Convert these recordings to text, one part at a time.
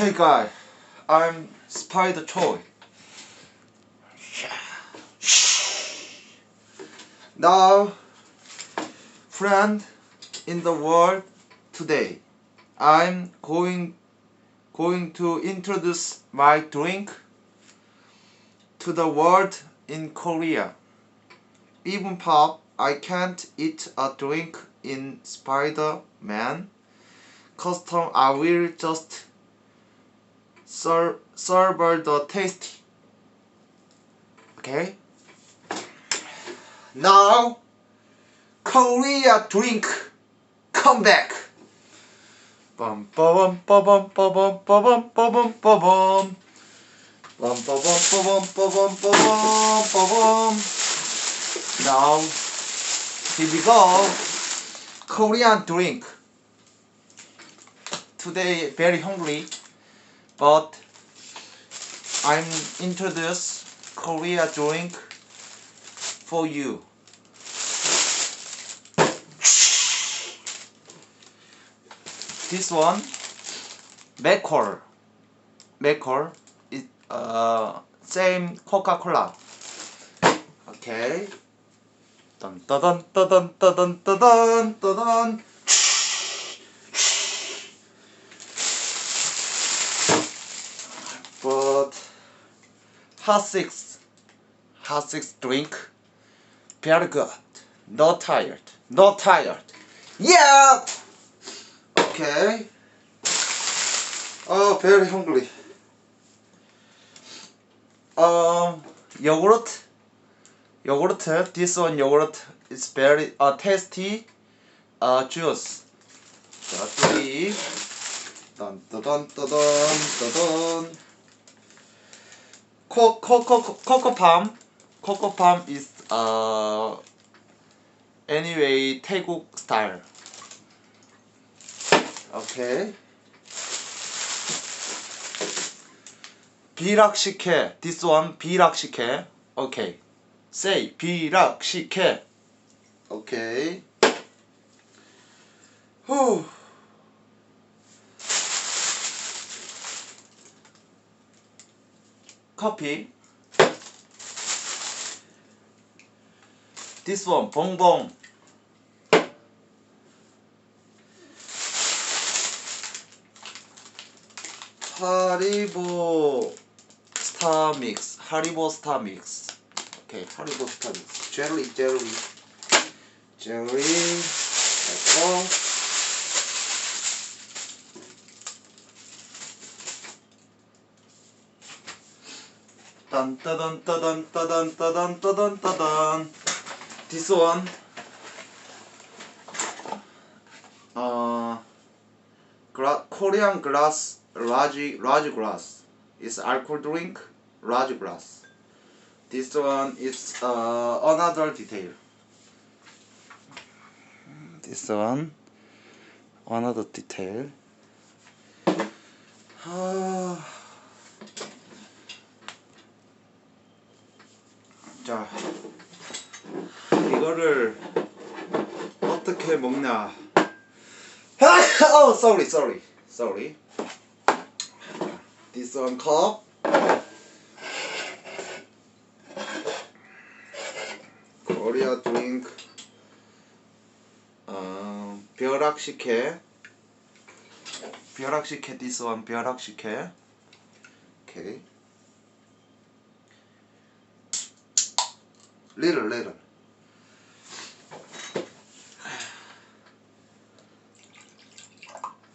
Hey guy, um, I'm Spider Toy. Now, friend in the world today, I'm going going to introduce my drink to the world in Korea. Even pop, I can't eat a drink in Spider-Man. Custom, I will just serve serve the tasty. Okay. Now, Korea drink, come back. Bum bum bum bum bum bum bum bum. Bum bum bum bum bum bum bum bum bum. Now, here we go. Korean drink. Today very hungry, but I'm introduce Korea drink for you. This one, Macor. Macor is uh same Coca-Cola. Okay. Dun dun dun dun dun dun dun dun But hot six, hot six drink, very good. Not tired, not tired. Yeah. Okay. Oh, very hungry. Um, yogurt. Yogurt. This one yogurt is very uh, tasty. Uh, juice. 자, dun dun dun dun. Coco palm is uh anyway 태국 style. Okay. 비락식혜. This one 비락식혜. Okay. Say 비락식혜. Okay. 후. 커피. This one 봉봉. 하리보 스타 믹스. 하리보 스타 믹스. 오케이. 하리보 스타 믹스. 젤리 젤리. 젤리. 됐고. 딴따단 따단 따단 따단 따단 따단 This one uh, gra- Korean glass large glass is alcohol drink large glass This one is uh, another detail This one another detail 아... 자, 이거를 어떻게 먹냐? oh, sorry, sorry, sorry. This one cup. Korea drink. 어, 벼락식혜. 벼락식혜. This one 벼락식혜. Okay. Little little.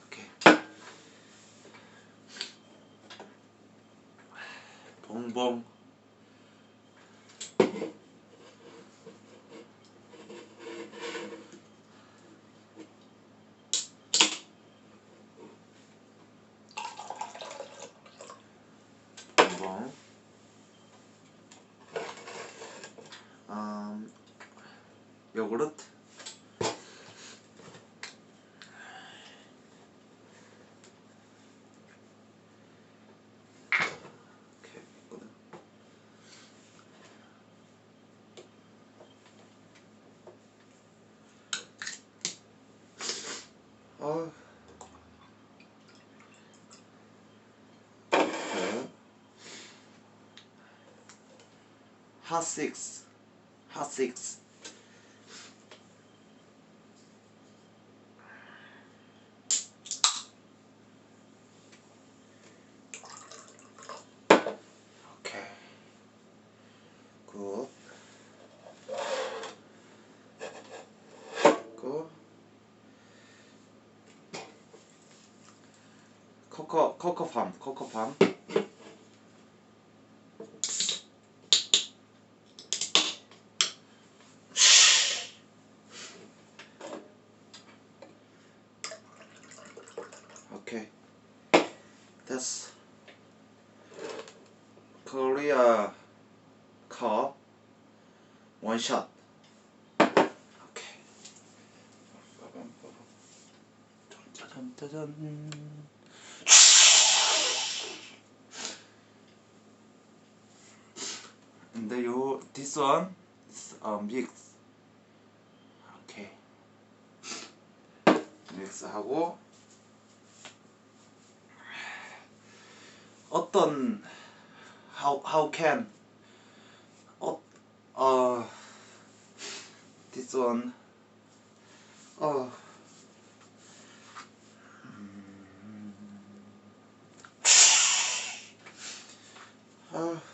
Okay. 봉봉 Um, yoghurt. 어. 핫 식스 케이, 있거든. 아, hot six hot six 오케이 굿 굿. 코코 코코팜 코코팜 오케이 됐어 코리아 컵 원샷 오케이 짜잔 짜잔. 근데 요 this one is a mix. 오케이 믹스 하고 어떤 how how can 어, 어 this one 어 아 sorry 아우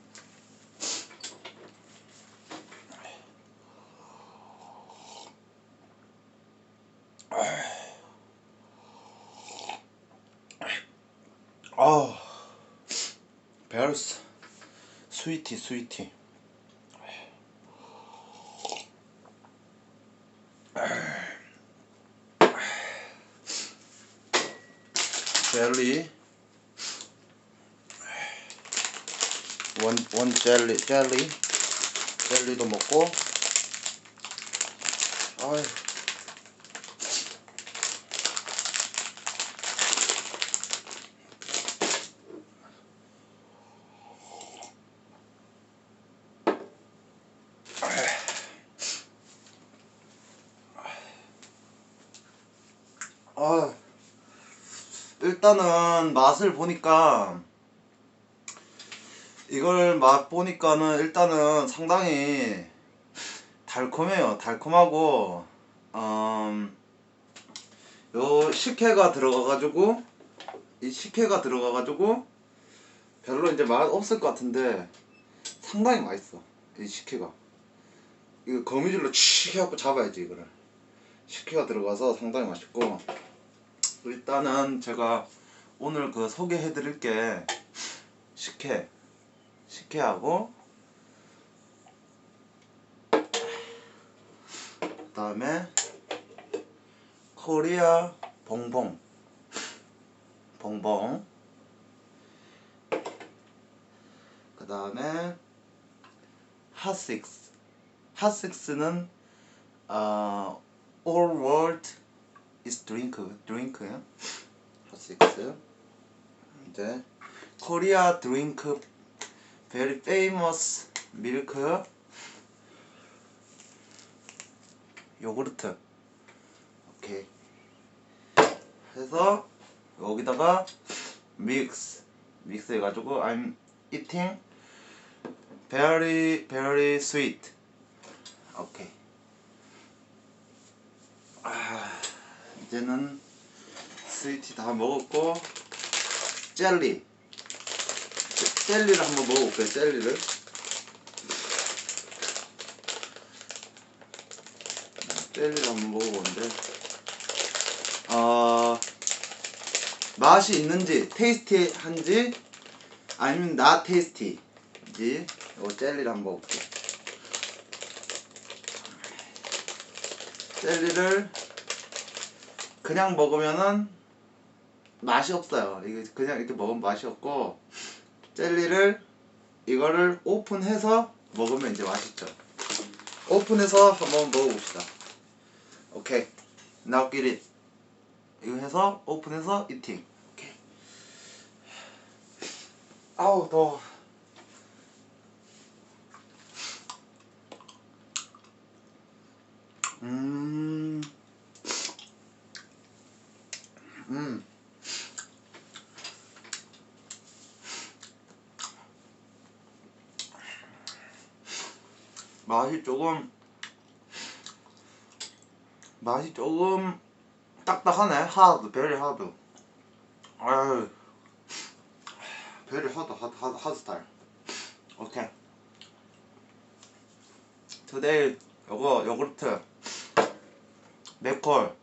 아우 베르스 스위티 스위티. 젤리. 원, 원 젤리 젤리. 젤리도 먹고. 아유 아 일단은 맛을 보니까 이걸 맛 보니까는 일단은 상당히 달콤해요. 달콤하고 음, 요 식혜가 들어가가지고 이 식혜가 들어가가지고 별로 이제 맛 없을 것 같은데 상당히 맛있어. 이 식혜가 이거 거미줄로 칙 해갖고 잡아야지 이거를 식혜가 들어가서 상당히 맛있고 일단은 제가 오늘 그 소개해 드릴 게. 식혜. 식혜하고 그 다음에 코리아 봉봉. 봉봉. 그 다음에 핫식스. 핫식스는 어, all world is drink drink요 핫식스 이제 코리아 드링크 very famous 밀크 요구르트 오케이 해서 여기다가 믹스 믹스 해가지고 I'm eating very very sweet 오케이 이제는 스위티 다 먹었고 젤리. 젤리를 한번 먹어볼게요 젤리를. 젤리를 한번 먹어보는데. 어, 맛이 있는지 테이스티한지 아니면 나 테이스티인지 이거 젤리를 한번 먹어볼게요. 젤리를 그냥 먹으면은 맛이 없어요. 이게 그냥 이렇게 먹으면 맛이 없고 젤리를 이거를 오픈해서 먹으면 이제 맛있죠. 오픈해서 한번 먹어봅시다. 오케이. It. 이거 해서 오픈해서 이팅. 오케이. 아우 더워. 음. 음. 맛이 조금 맛이 조금 딱딱하네. 하드 베리 하드 아유. 베리 하드 하드 하드 하드 스타일. 오케이. 투데이 요거 요구르트. 맥콜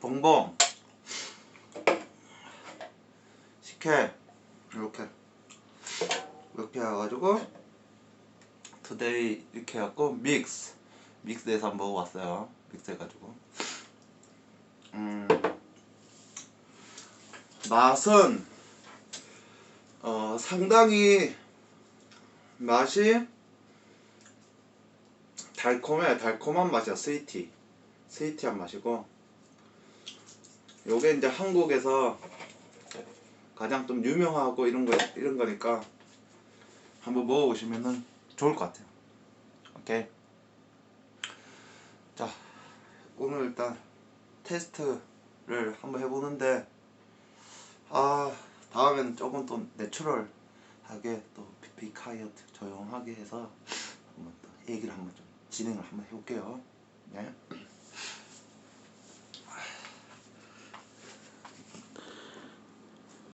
봉봉. 식혜. 이렇게. 이렇게 해가지고 투데이 이렇게 해갖고 믹스 믹스해서 한번 먹어봤어요. 믹스 해가지고. 음. 맛은 어 상당히 맛이 달콤해. 달콤한 맛이야. 스위티 스위티한 맛이고 요게 이제 한국에서 가장 좀 유명하고 이런 거 이런 거니까 한번 먹어보시면은 좋을 것 같아요. 오케이. 자 오늘 일단 테스트를 한번 해보는데 아 다음에는 조금 또 내추럴하게 또 비카이어트 조용하게 해서 한번 또 얘기를 한번 좀 진행을 한번 해볼게요. 네.